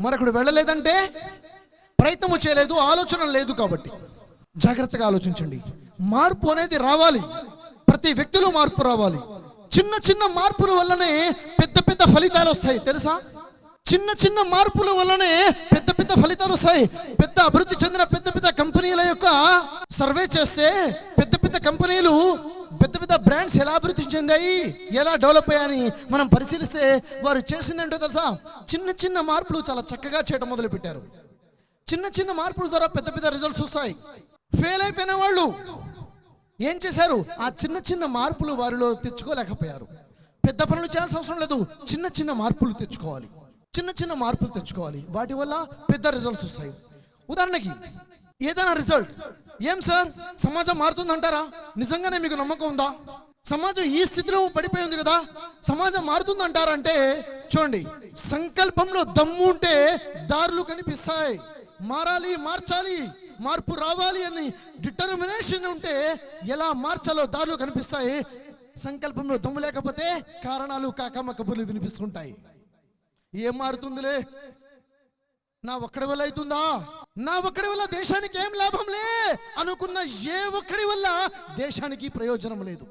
మరొకడు వెళ్ళలేదంటే ప్రయత్నము చేయలేదు ఆలోచన లేదు కాబట్టి. జాగ్రత్తగా ఆలోచించండి. మార్పు అనేది రావాలి. ప్రతి వ్యక్తిలో మార్పు రావాలి. చిన్న చిన్న మార్పుల వల్లనే పెద్ద పెద్ద ఫలితాలు వస్తాయి తెలుసా? చిన్న చిన్న మార్పుల వల్లనే పెద్ద పెద్ద ఫలితాలు వస్తాయి. పెద్ద అభివృద్ధి చెందిన పెద్ద పెద్ద కంపెనీల యొక్క సర్వే చేస్తే పెద్ద పెద్ద కంపెనీలు పెద్ద పెద్ద బ్రాండ్స్ ఎలా అభివృద్ధి చెందాయి ఎలా డెవలప్ అయ్యాయని మనం పరిశీలిస్తే వారు చేసిందంటో తెలుసా? చిన్న చిన్న మార్పులు చాలా చక్కగా చేయడం మొదలుపెట్టారు. చిన్న చిన్న మార్పుల ద్వారా పెద్ద పెద్ద రిజల్ట్స్ వస్తాయి. ఫెయిల్ అయిపోయిన వాళ్ళు ఏం చేశారు? ఆ చిన్న చిన్న మార్పులు వారిలో తెచ్చుకోలేకపోయారు. పెద్ద పనులు చేయాల్సిన అవసరం లేదు. చిన్న చిన్న మార్పులు తెచ్చుకోవాలి. చిన్న చిన్న మార్పులు తెచ్చుకోవాలి. వాటి వల్ల పెద్ద రిజల్ట్స్ వస్తాయి. ఉదాహరణకి ఏదైనా రిజల్ట్ ఏం సార్? సమాజం మారుతుందంటారా? నిజంగానే మీకు నమ్మకం ఉందా? సమాజం ఈ స్థితిలో పడిపోయింది కదా సమాజం మారుతుందంటారంటే చూడండి సంకల్పంలో దమ్ము ఉంటే దారులు కనిపిస్తాయి. మారాలి మార్చాలి మార్పు రావాలి అని డిటర్మినేషన్ ఉంటే ఎలా మార్చాలో దారులు కనిపిస్తాయి. సంకల్పంలో దమ్ము లేకపోతే కారణాలు కాకమ్మ కబుర్లు వినిపిస్తుంటాయి. ఏం మారుతుందిలే? నా ఒక్కడి వల్ల అవుతుందా? నా ఒక్కడి వల్ల దేశానికి ఏం లాభంలే అనుకున్న ఏ ఒక్కడి వల్ల దేశానికి ప్రయోజనం లేదు.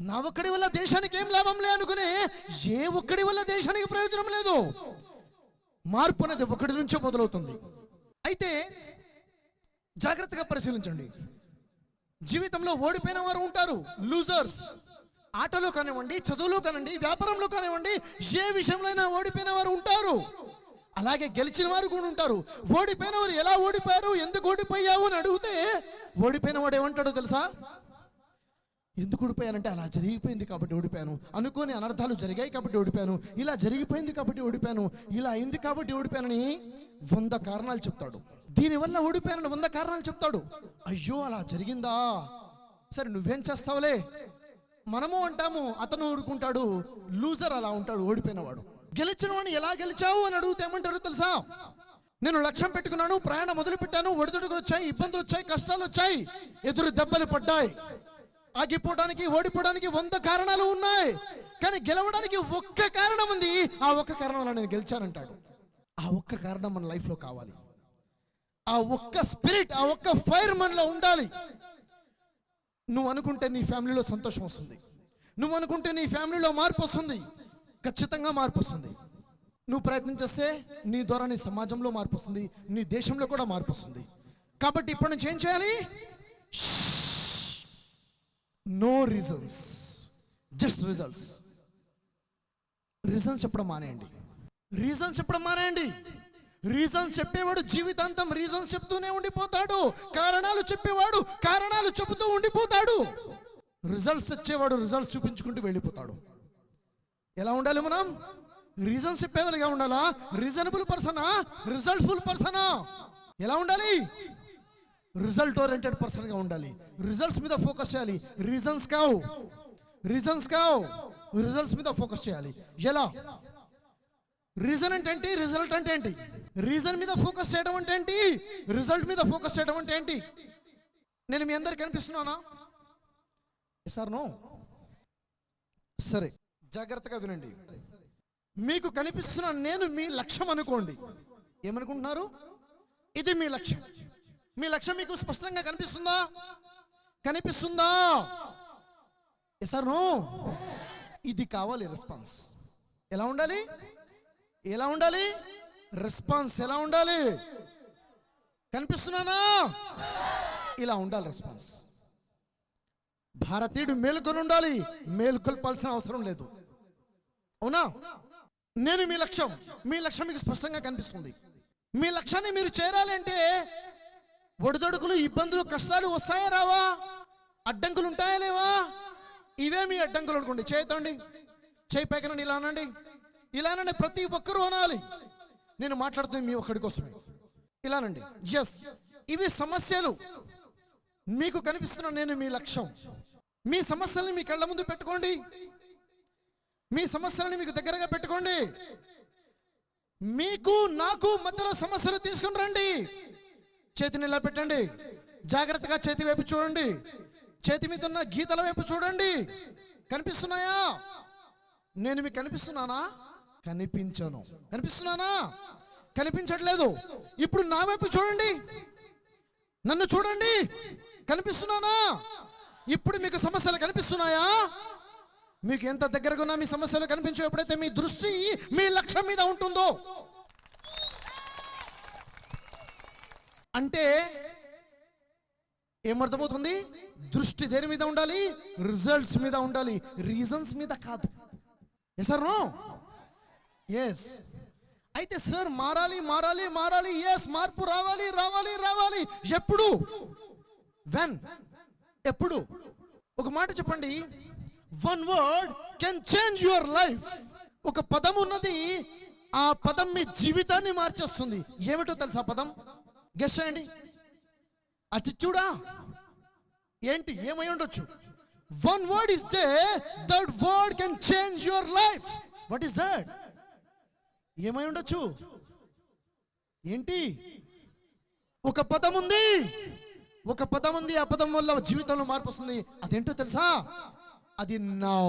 నా ఒక్కడి వల్ల దేశానికి ఏం లాభంలే అనుకునే ఏ ఒక్కడి వల్ల దేశానికి ప్రయోజనం లేదు? మార్పు అనేది ఒకటి నుంచే మొదలవుతుంది. అయితే జాగ్రత్తగా పరిశీలించండి. జీవితంలో ఓడిపోయిన వారు ఉంటారు. లూజర్స్ ఆటలో కానివ్వండి చదువులో కానివ్వండి వ్యాపారంలో కానివ్వండి ఏ విషయంలో అయినా ఓడిపోయిన వారు ఉంటారు. అలాగే గెలిచిన వారు కూడా ఉంటారు. ఓడిపోయిన వారు ఎలా ఓడిపోయారు ఎందుకు ఓడిపోయావు అని అడిగితే ఓడిపోయిన వాడు ఏమంటాడో తెలుసా? ఎందుకు ఓడిపోయానంటే అలా జరిగిపోయింది కాబట్టి ఓడిపోయాను అనుకోని అనర్థాలు జరిగాయి కాబట్టి ఓడిపోయాను ఇలా జరిగిపోయింది కాబట్టి ఓడిపోయాను ఇలా అయింది కాబట్టి ఓడిపోయానని వంద కారణాలు చెప్తాడు. దీనివల్ల ఓడిపోయానని వంద కారణాలు చెప్తాడు. అయ్యో అలా జరిగిందా? సరే నువ్వేం చేస్తావులే? మనము అంటాము అతను ఓడుకుంటాడు లూజర్ అలా ఉంటాడు ఓడిపోయినవాడు. గెలిచిన వాడిని ఎలా గెలిచావు అని అడిగితే ఏమంటారు తెలుసా? నేను లక్ష్యం పెట్టుకున్నాను ప్రయాణం మొదలు పెట్టాను ఒడిదుడుకులు వచ్చాయి ఇబ్బందులు వచ్చాయి కష్టాలు వచ్చాయి ఎదురు దెబ్బలు పడ్డాయి. ఆగిపోవడానికి ఓడిపోవడానికి వంద కారణాలు ఉన్నాయి. కానీ గెలవడానికి ఒక్క కారణం ఉంది. ఆ ఒక్క కారణం వల్ల నేను గెలిచానంటాడు. ఆ ఒక్క కారణం మన లైఫ్లో కావాలి. ఆ ఒక్క స్పిరిట్ ఆ ఒక్క ఫైర్ మనలో ఉండాలి. నువ్వు అనుకుంటే నీ ఫ్యామిలీలో సంతోషం వస్తుంది. నువ్వు అనుకుంటే నీ ఫ్యామిలీలో మార్పు వస్తుంది. ఖచ్చితంగా మార్పు వస్తుంది. నువ్వు ప్రయత్నం చేస్తే నీ ద్వారా నీ సమాజంలో మార్పు వస్తుంది. నీ దేశంలో కూడా మార్పు వస్తుంది. కాబట్టి ఇప్పటి నుంచి ఏం చేయాలి? No reasons just results reasons చెప్పడం మానేయండి. రీజన్స్ చెప్పడం మానేయండి. రీజన్స్ చెప్పేవాడు జీవితాంతం రీజన్స్ చెప్తూనే ఉండిపోతాడు. కారణాలు చెప్పేవాడు కారణాలు చెబుతూ ఉండిపోతాడు. రిజల్ట్స్ వచ్చేవాడు రిజల్ట్స్ చూపించుకుంటూ వెళ్ళిపోతాడు. ఎలా ఉండాలి మనం? రీజన్స్ చెప్పేవాళ్ళుగా ఉండాలా? రీజనబుల్ పర్సనా రిజల్ట్ఫుల్ పర్సనా ఎలా ఉండాలి? రిజల్ట్ ఓరియంటెడ్ పర్సన్గా ఉండాలి. రిజల్ట్స్ మీద ఫోకస్ చేయాలి. రీజన్స్ కావు. రీజన్స్ కావు. రిజల్ట్స్ మీద ఫోకస్ చేయాలి. ఎలా? రీజన్ అంటే ఏంటి? రిజల్ట్ అంటే ఏంటి? రీజన్ మీద ఫోకస్ చేయడం అంటే ఏంటి? రిజల్ట్ మీద ఫోకస్ చేయడం అంటే ఏంటి? నేను మీ అందరికి కనిపిస్తున్నానా సార్ నో సరే జాగ్రత్తగా వినండి. మీకు కనిపిస్తున్న నేను మీ లక్ష్యం అనుకోండి. ఏమనుకుంటున్నారు? ఇది మీ లక్ష్యం. మీ లక్ష్యం మీకు స్పష్టంగా కనిపిస్తుందా? కనిపిస్తుందా? సార్ నో ఇది కావాలి రెస్పాన్స్ ఎలా ఉండాలి? ఎలా ఉండాలి? రెస్పాన్స్ ఎలా ఉండాలి? కనిపిస్తున్నానా? ఇలా ఉండాలి రెస్పాన్స్ భారతీయుడు మేలుకొని ఉండాలి మేలుకొల్పాల్సిన అవసరం లేదు. అవునా? నేను మీ లక్ష్యం మీ లక్ష్యం మీకు స్పష్టంగా కనిపిస్తుంది. మీ లక్ష్యాన్ని మీరు చేరాలి అంటే ఒడిదొడుకులు ఇబ్బందులు కష్టాలు వస్తాయా రావా? అడ్డంకులు ఉంటాయా లేవా? ఇవే మీ అడ్డంకులు అనుకోండి. చేతండి చేయి పైకనండి ఇలా అనండి. ఇలా అనండి ప్రతి ఒక్కరూ అనాలి. నేను మాట్లాడుతుంది మీ ఒక్కడి కోసమే. ఇలానండి ఎస్ ఇవి సమస్యలు. మీకు కనిపిస్తున్న నేను మీ లక్ష్యం. మీ సమస్యల్ని మీ కళ్ళ ముందు పెట్టుకోండి. మీ సమస్యలని మీకు దగ్గరగా పెట్టుకోండి. మీకు నాకు మధ్యలో సమస్యలు తీసుకుని రండి. చేతిని ఇలా పెట్టండి జాగ్రత్తగా చేతి వైపు చూడండి. చేతి మీద ఉన్న గీతల వైపు చూడండి. కనిపిస్తున్నాయా? నేను మీకు కనిపిస్తున్నానా? కనిపించను. కనిపిస్తున్నానా? కనిపించట్లేదు. ఇప్పుడు నా వైపు చూడండి. నన్ను చూడండి. కనిపిస్తున్నానా? ఇప్పుడు మీకు సమస్యలు కనిపిస్తున్నాయా? మీకు ఎంత దగ్గరగా ఉన్నా మీ సమస్యలు కనిపించే ఎప్పుడైతే మీ దృష్టి మీ లక్ష్యం మీద ఉంటుందో అంటే ఏమర్థమవుతుంది? దృష్టి దేని మీద ఉండాలి? రిజల్ట్స్ మీద ఉండాలి. రీజన్స్ మీద కాదు. సార్ నో ఎస్ అయితే సార్ మారాలి మారాలి మారాలి. ఎస్ మార్పు రావాలి రావాలి రావాలి. ఎప్పుడు? వెన్ ఎప్పుడు? ఒక మాట చెప్పండి. One word can change your life ఒక పదం ఉన్నది ఆ పదం మీ జీవితాన్ని మార్చేస్తుంది. ఏమిటో తెలుసా పదం? గెస్ చేయండి అటిట్యూడా ఏంటి? ఏమై ఉండొచ్చు? One word is there that word can change your life what is that ఏమై ఉండొచ్చు? ఏంటి? ఒక పదం ఉంది. ఒక పదం ఉంది. ఆ పదం వల్ల జీవితంలో మార్పు వస్తుంది. అదేంటో తెలుసా? అది నౌ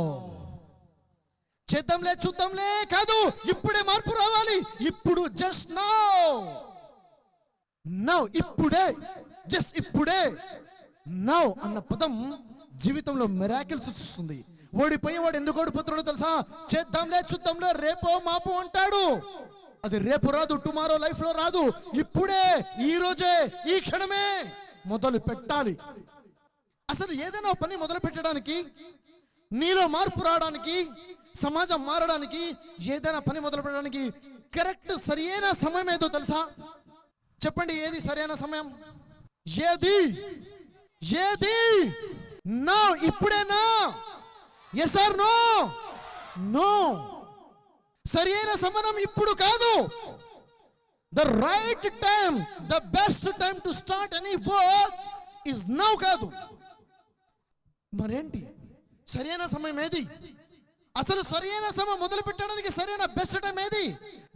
చేద్దాంలే చూద్దాంలే కాదు. ఇప్పుడే మార్పు రావాలి. ఇప్పుడు జస్ట్ నౌ నౌ ఇప్పుడే జస్ట్ ఇప్పుడే. నౌ అన్న పదం జీవితంలో మెరాకిల్ సృష్టిస్తుంది. ఓడిపోయేవాడు ఎందుకు ఓడిపోతున్నాడో తెలుసా? చేద్దాంలే చూద్దాంలే రేపో మాపు అంటాడు. అది రేపు రాదు టుమారో లైఫ్లో రాదు. ఇప్పుడే ఈ రోజే ఈ క్షణమే మొదలు పెట్టాలి. అసలు ఏదైనా పని మొదలు పెట్టడానికి నీలో మార్పు రావడానికి సమాజం మారడానికి ఏదైనా పని మొదలు పెట్టడానికి కరెక్ట్ సరియైన సమయం ఏదో తెలుసా? చెప్పండి ఏది సరైన సమయం? ఏది? ఏది? నా ఇప్పుడేనా ఎస్ ఆర్ నో నో సరైన సమయం ఇప్పుడు కాదు. The right time the best time to start any work is now కాదు. మరేంటి? సరైన సమయం ఏది? అసలు సరైన సమయం మొదలు పెట్టడానికి సరైన బెస్ట్ టైం ఏది?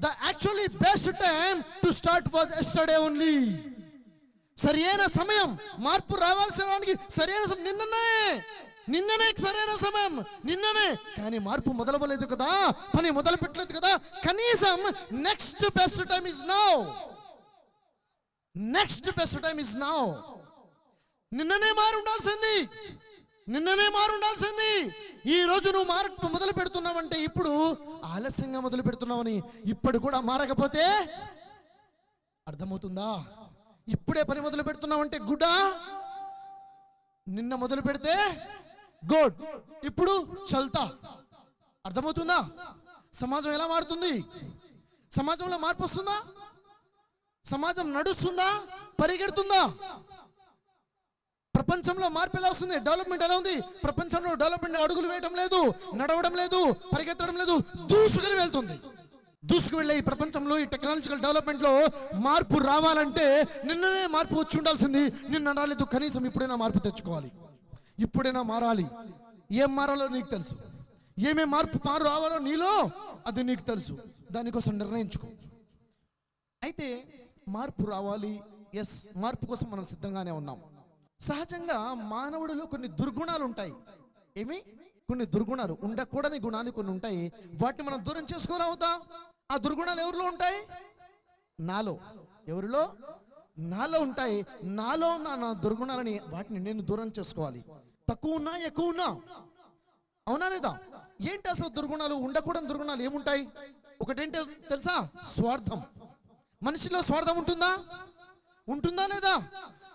The actually best time to start was yesterday only సరైన సమయం మార్పు రావాల్సిన సరైన సమయం నిన్ననే నిన్ననే సరైన సమయం నిన్ననే. కానీ మార్పు మొదలవ్వలేదు కదా పని మొదలు పెట్టలేదు కదా. కనీసం next best time is now next best time is now నిన్ననే మారి ఉండాల్సింది నిన్ననే మారు ఉండాల్సింది ఈ రోజు నువ్వు మార్పు మొదలు పెడుతున్నావంటే ఇప్పుడు ఆలస్యంగా మొదలు పెడుతున్నావని ఇప్పుడు కూడా మారకపోతే అర్థమవుతుందా? ఇప్పుడే పని మొదలు పెడుతున్నావంటే గుడ్డా నిన్న మొదలు పెడితే గుడ్. ఇప్పుడు చల్తా. అర్థమవుతుందా? సమాజం ఎలా మారుతుంది? సమాజంలో మార్పు వస్తుందా? సమాజం నడుస్తుందా? పరిగెడుతుందా? ప్రపంచంలో మార్పు ఎలా వస్తుంది? డెవలప్మెంట్ ఎలా ఉంది? ప్రపంచంలో డెవలప్మెంట్ అడుగులు వేయడం లేదు నడవడం లేదు పరిగెత్తడం లేదు దూసుకుని వెళ్తుంది. దూసుకు వెళ్ళే ఈ ప్రపంచంలో ఈ టెక్నాలజికల్ డెవలప్మెంట్లో మార్పు రావాలంటే నిన్ననే మార్పు వచ్చి ఉండాల్సింది. నిన్న రాలేదు కనీసం ఇప్పుడైనా మార్పు తెచ్చుకోవాలి. ఇప్పుడైనా మారాలి. ఏం మారాలో నీకు తెలుసు. ఏమే మార్పు మారు రావాలో నీలో అది నీకు తెలుసు. దానికోసం నిర్ణయించుకో. అయితే మార్పు రావాలి. ఎస్ మార్పు కోసం మనం సిద్ధంగానే ఉన్నాం. సహజంగా మానవుడిలో కొన్ని దుర్గుణాలు ఉంటాయి. ఏమి? కొన్ని దుర్గుణాలు ఉండకూడని గుణాలు కొన్ని ఉంటాయి. వాటిని మనం దూరం చేసుకోరావుతా ఆ దుర్గుణాలు ఎవరిలో ఉంటాయి? నాలో. ఎవరిలో? నాలో ఉంటాయి. నాలో ఉన్న నా దుర్గుణాలని వాటిని నేను దూరం చేసుకోవాలి. తక్కువ ఉన్నా ఎక్కువ ఉన్నా? అవునా లేదా? ఏంటి అసలు దుర్గుణాలు? ఉండకూడని దుర్గుణాలు ఏముంటాయి? ఒకటేంటో తెలుసా? స్వార్థం. మనిషిలో స్వార్థం ఉంటుందా? ఉంటుందా లేదా?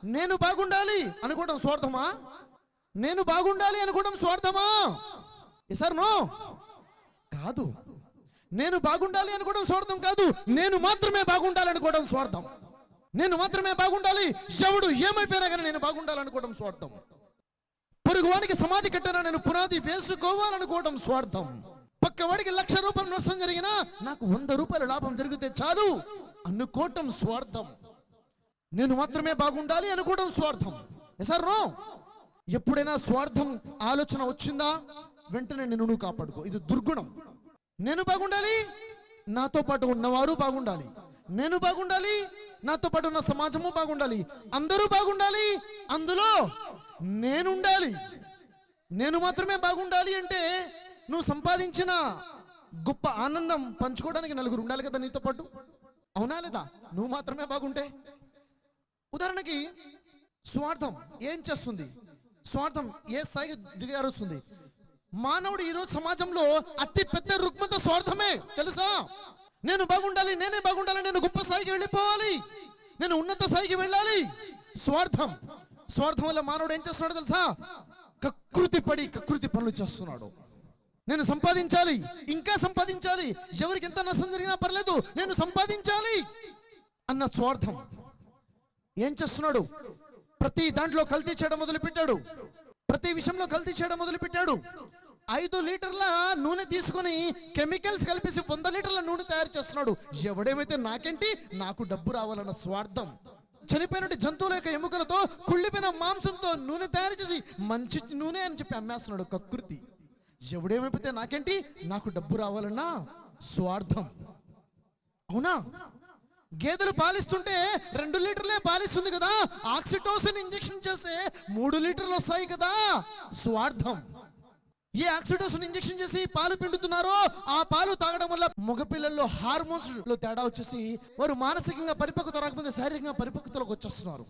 నేను బాగుండాలి అనుకోవడం స్వార్థమా? నేను బాగుండాలి అనుకోవడం స్వార్థమా? సార్ నో కాదు. నేను బాగుండాలి అనుకోవడం స్వార్థం కాదు. నేను మాత్రమే బాగుండాలి అనుకోవడం స్వార్థం. నేను మాత్రమే బాగుండాలి. ఎవడు ఏమైపోయినా కానీ నేను బాగుండాలి అనుకోవడం స్వార్థం. పొరుగువానికి సమాధి కట్టినా నేను పునాది వేసుకోవాలనుకోవడం స్వార్థం. పక్కవాడికి లక్ష రూపాయలు నష్టం జరిగినా నాకు వంద రూపాయల లాభం జరిగితే చాలు అనుకోవటం స్వార్థం. నేను మాత్రమే బాగుండాలి అనుకోవడం స్వార్థం. సార్ రో ఎప్పుడైనా స్వార్థం ఆలోచన వచ్చిందా? వెంటనే నిన్ను నువ్వు కాపాడుకో. ఇది దుర్గుణం. నేను బాగుండాలి? నాతో పాటు ఉన్నవారు బాగుండాలి. నేను బాగుండాలి? నాతో పాటు ఉన్న సమాజము బాగుండాలి. అందరూ బాగుండాలి? అందులో నేనుండాలి. నేను మాత్రమే బాగుండాలి అంటే నువ్వు సంపాదించిన గొప్ప ఆనందం పంచుకోవడానికి నలుగురు ఉండాలి కదా నీతో పాటు? అవునా లేదా? నువ్వు మాత్రమే బాగుంటే? ఉదాహరణకి స్వార్థం ఏం చేస్తుంది? స్వార్థం ఏ స్థాయికి దిగారుస్తుంది మానవుడు ఈరోజు సమాజంలో అతి పెద్ద రుగ్మత స్వార్థమే తెలుసా? నేను బాగుండాలి నేనే బాగుండాలి నేను గొప్ప స్థాయికి వెళ్ళిపోవాలి. నేను ఉన్నత స్థాయికి వెళ్ళాలి. స్వార్థం. స్వార్థం వల్ల మానవుడు ఏం చేస్తున్నాడు తెలుసా? కకృతి పడి కకృతి పనులు చేస్తున్నాడు. నేను సంపాదించాలి ఇంకా సంపాదించాలి. ఎవరికి ఎంత నష్టం జరిగినా పర్లేదు నేను సంపాదించాలి అన్న స్వార్థం. ఏం చేస్తున్నాడు? ప్రతి దాంట్లో కల్తీ చేయడం మొదలుపెట్టాడు. ప్రతి విషయంలో కల్తీ చేయడం మొదలుపెట్టాడు. ఐదు లీటర్ల నూనె తీసుకొని కెమికల్స్ కలిపేసి వంద లీటర్ల నూనె తయారు చేస్తున్నాడు. ఎవడేమైతే నాకేంటి నాకు డబ్బు రావాలన్న స్వార్థం. చనిపోయినట్టు జంతువుల యొక్క ఎముకలతో కుళ్ళిపోయిన మాంసంతో నూనె తయారు చేసి మంచి నూనె అని చెప్పి అమ్మేస్తున్నాడు కకృతి ఎవడేమైపోతే నాకేంటి నాకు డబ్బు రావాలన్నా స్వార్థం. అవునా? గేదెలు పాలిస్తుంటే రెండు లీటర్లే పాలిస్తుంది కదా. ఆక్సిటోసిన్ ఇంజెక్షన్ చేస్తే మూడు లీటర్లు వస్తాయి కదా. స్వార్థం. ఏ ఆక్సిటోసిన్ ఇంజెక్షన్ చేసి పాలు పిండుతున్నారో ఆ పాలు తాగడం వల్ల మగపిల్లల్లో హార్మోన్స్లో తేడా వచ్చేసి వారు మానసికంగా పరిపక్వత రాకపోతే శారీరకంగా పరిపక్వతలోకి వచ్చేస్తున్నారు.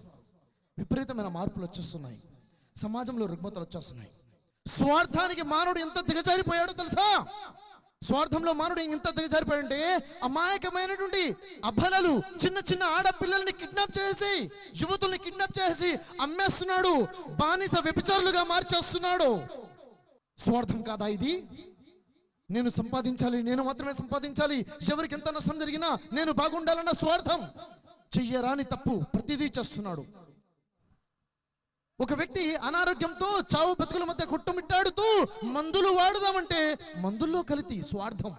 విపరీతమైన మార్పులు వచ్చేస్తున్నాయి. సమాజంలో రుగ్మతలు వచ్చేస్తున్నాయి. స్వార్థానికి మానవుడు ఎంత దిగజారిపోయాడో తెలుసా? స్వార్థంలో మానవుడు ఎంత దిగజారిపోయాడంటే అమాయకమైనటువంటి అబలలు చిన్న చిన్న ఆడపిల్లల్ని కిడ్నాప్ చేసి యువతుల్ని కిడ్నాప్ చేసి అమ్మేస్తున్నాడు బానిస వ్యభిచారులుగా మార్చేస్తున్నాడు. స్వార్థం కాదా ఇది? నేను సంపాదించాలి నేను మాత్రమే సంపాదించాలి ఎవరికి ఎంత నష్టం జరిగినా నేను బాగుండాలన్న స్వార్థం. చెయ్యరాని తప్పు ప్రతిదీ చేస్తున్నాడు. ఒక వ్యక్తి అనారోగ్యంతో చావు బతుకుల మధ్య కొట్టుమిట్టాడుతూ మందులు వాడుదామంటే మందుల్లో కలితి స్వార్థం.